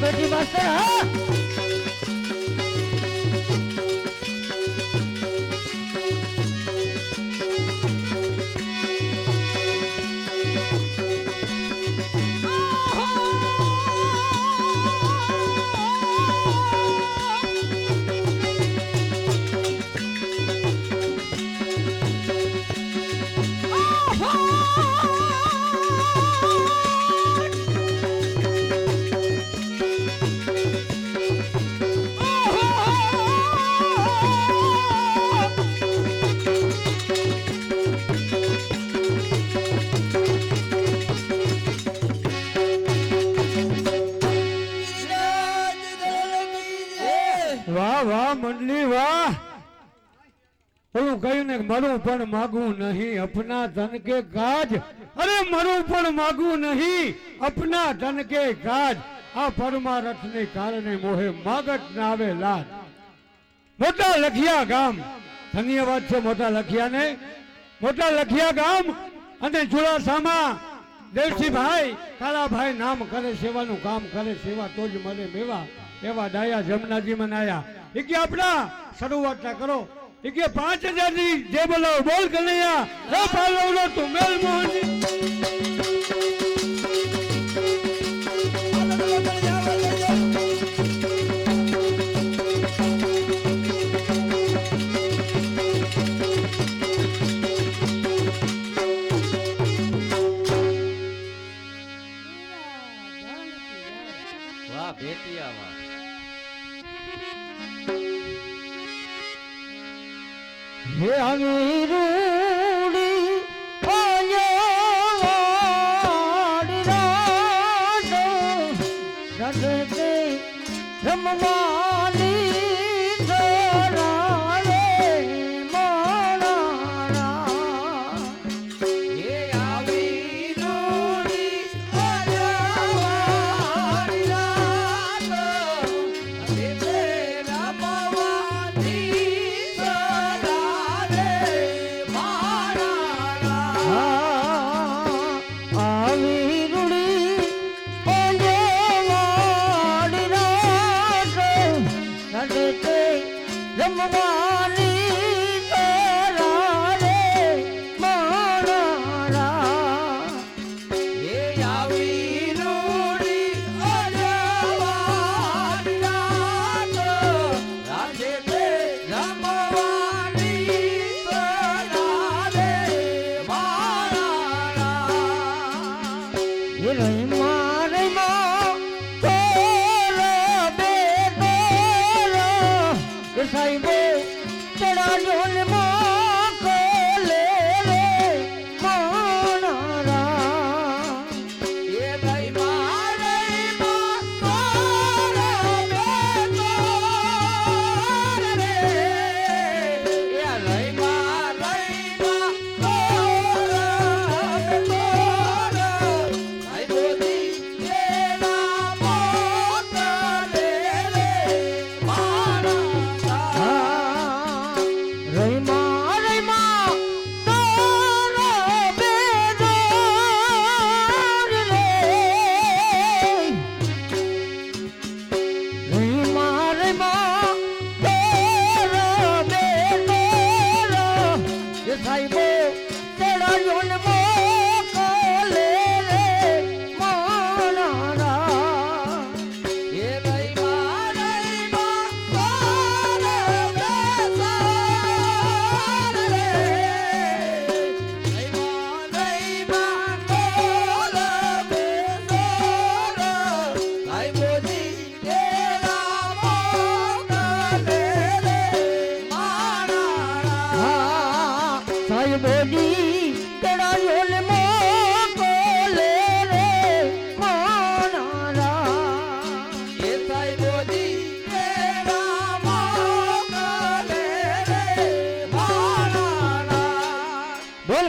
હા પેટી વાહ વાહ, મંડલી, વાહ. કહ્યું ને મરું પણ માગું નહીં, અપના ધન કે કાજ અરે, મરું પણ માગું નહીં, અપના ધન કે કાજ આ પરમારથ ને કારણે મોહે માગટ ના આવે લાજ. મોટા લખિયા ગામ. ધન્યવાદ છે મોટા લખિયા ને મોટા લખિયા ગામ અને ચુડાસામાં. દેવસીભાઈ, કાળાભાઈ નામ કરે, સેવાનું કામ કરે, સેવા તો જ મને મેવા. એવા ડાયા જમનાજી મનાયા એ કે આપણા શરૂઆત ના કરો. એ કે પાંચ હજારની જે બોલાવો બોલ કનૈયા. હે પાલવનો તું મેલ મોહની. વાહ ભેટિયા વાહ. હે અમીરુડી ઓયો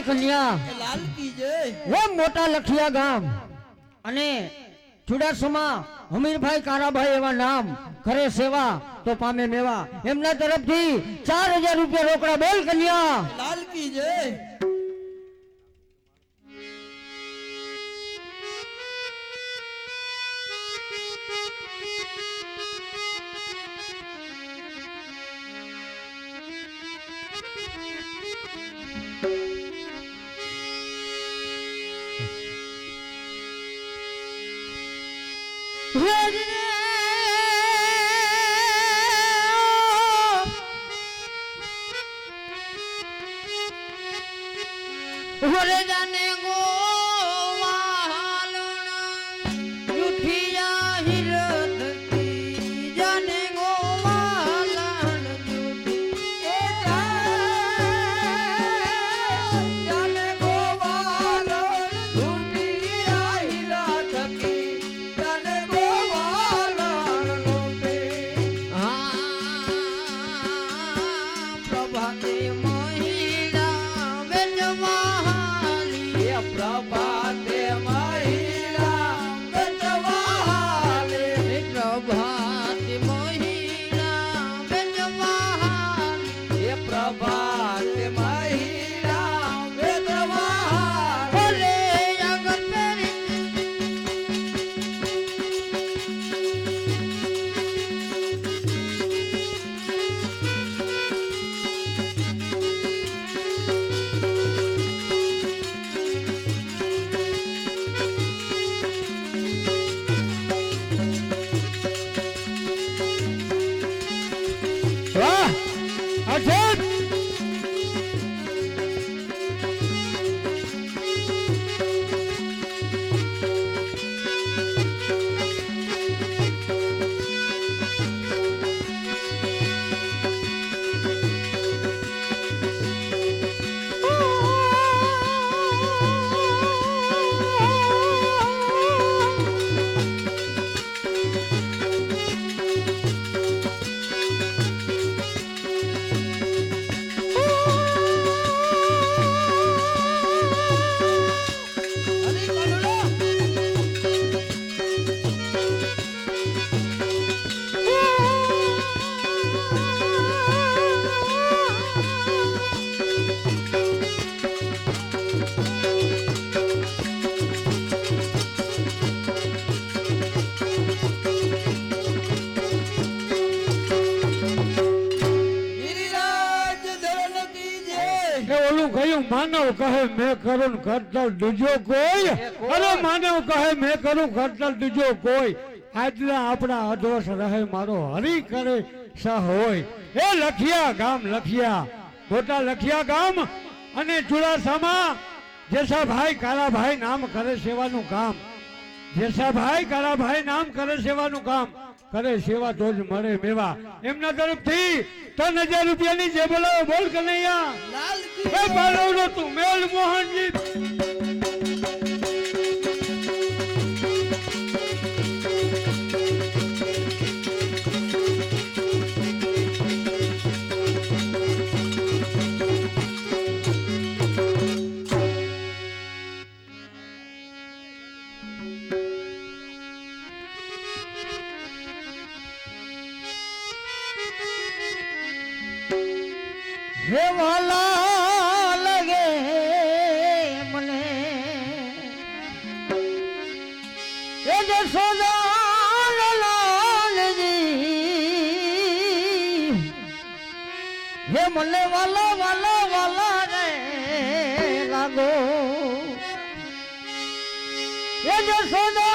કન્યા લાલ કી જય હે મોટા લખિયા ગામ. અને ચુડાસમા હમીરભાઈ કારાભાઈ એવા નામ. કરે સેવા તો પામે મેવા. એમના તરફથી ચાર હજાર રૂપિયા રોકડા બોલ કન્યા. લાલ કી જય Ready? ઓલું કહ્યું માનવ કહે મેં કરું કરતલ બીજો કોઈ. અરે માનવ કહે મેં કરું કરતલ દુજો કોઈ. આજના આપણા અધોષ રહે મારો હરી કરે સહ હોય. એ લખિયા ગામ લખિયા મોટા લખિયા ગામ અને ચુડાસામાં જેસાભાઈ કાળાભાઈ નામ કરે સેવાનું કામ. જેસાભાઈ કાળાભાઈ નામ કરે સેવાનું કામ. કરે સેવા તો જ મળે મેવા. એમના તરફથી ત્રણ હજાર રૂપિયાની જે બોલાવો બોલ કનૈયા. તું. મેલ મોહનજી. હે મને વાલો વાલો વાલા રે લાગો. એ લાલજી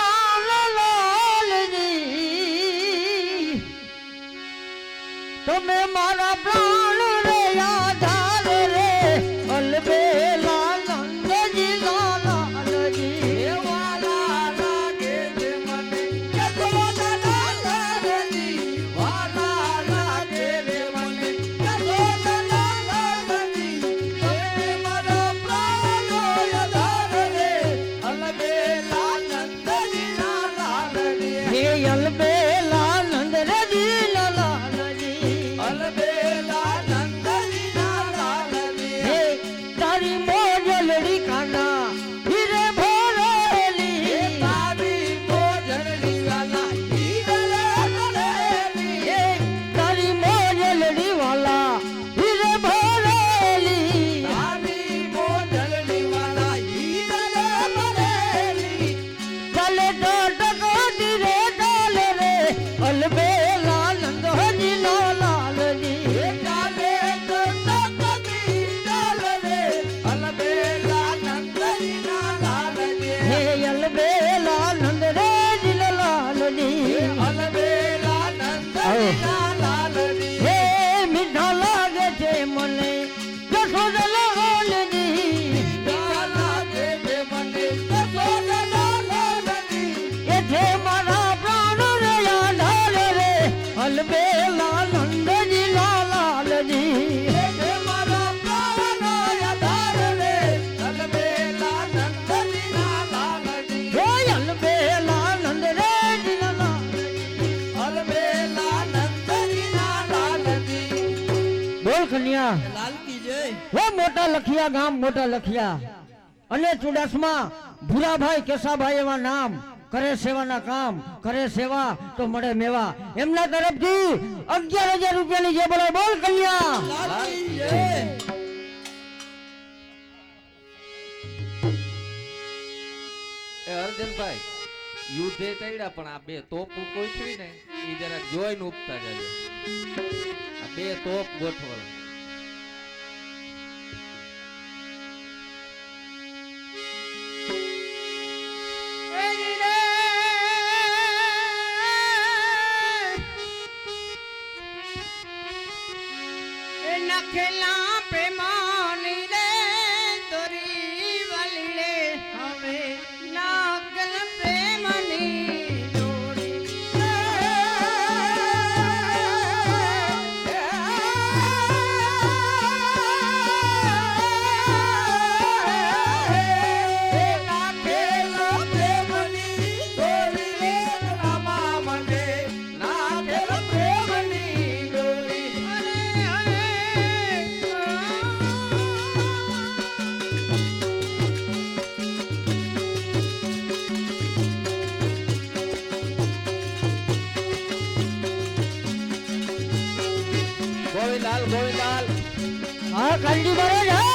બોલ કન્યા લાલકી જય હો મોટા લખિયા ગામ મોટા લખિયા. અને ચુડાસમા ભૂરાભાઈ કેસાભાઈ એવા નામ. કરે સેવાના કામ કરે સેવા તો મળે મેવા. એમના તરફથી અગિયાર હજાર રૂપિયાની જે બોલાય બોલ કન્યા. એ અર્જનભાઈ યુદ્ધે ચડ્યા પણ આ બે તોપ ગોઠવી ને એ જરા જોઈને ઉપતા જજો. આ બે તોપ ગોઠવલ 干的不是人。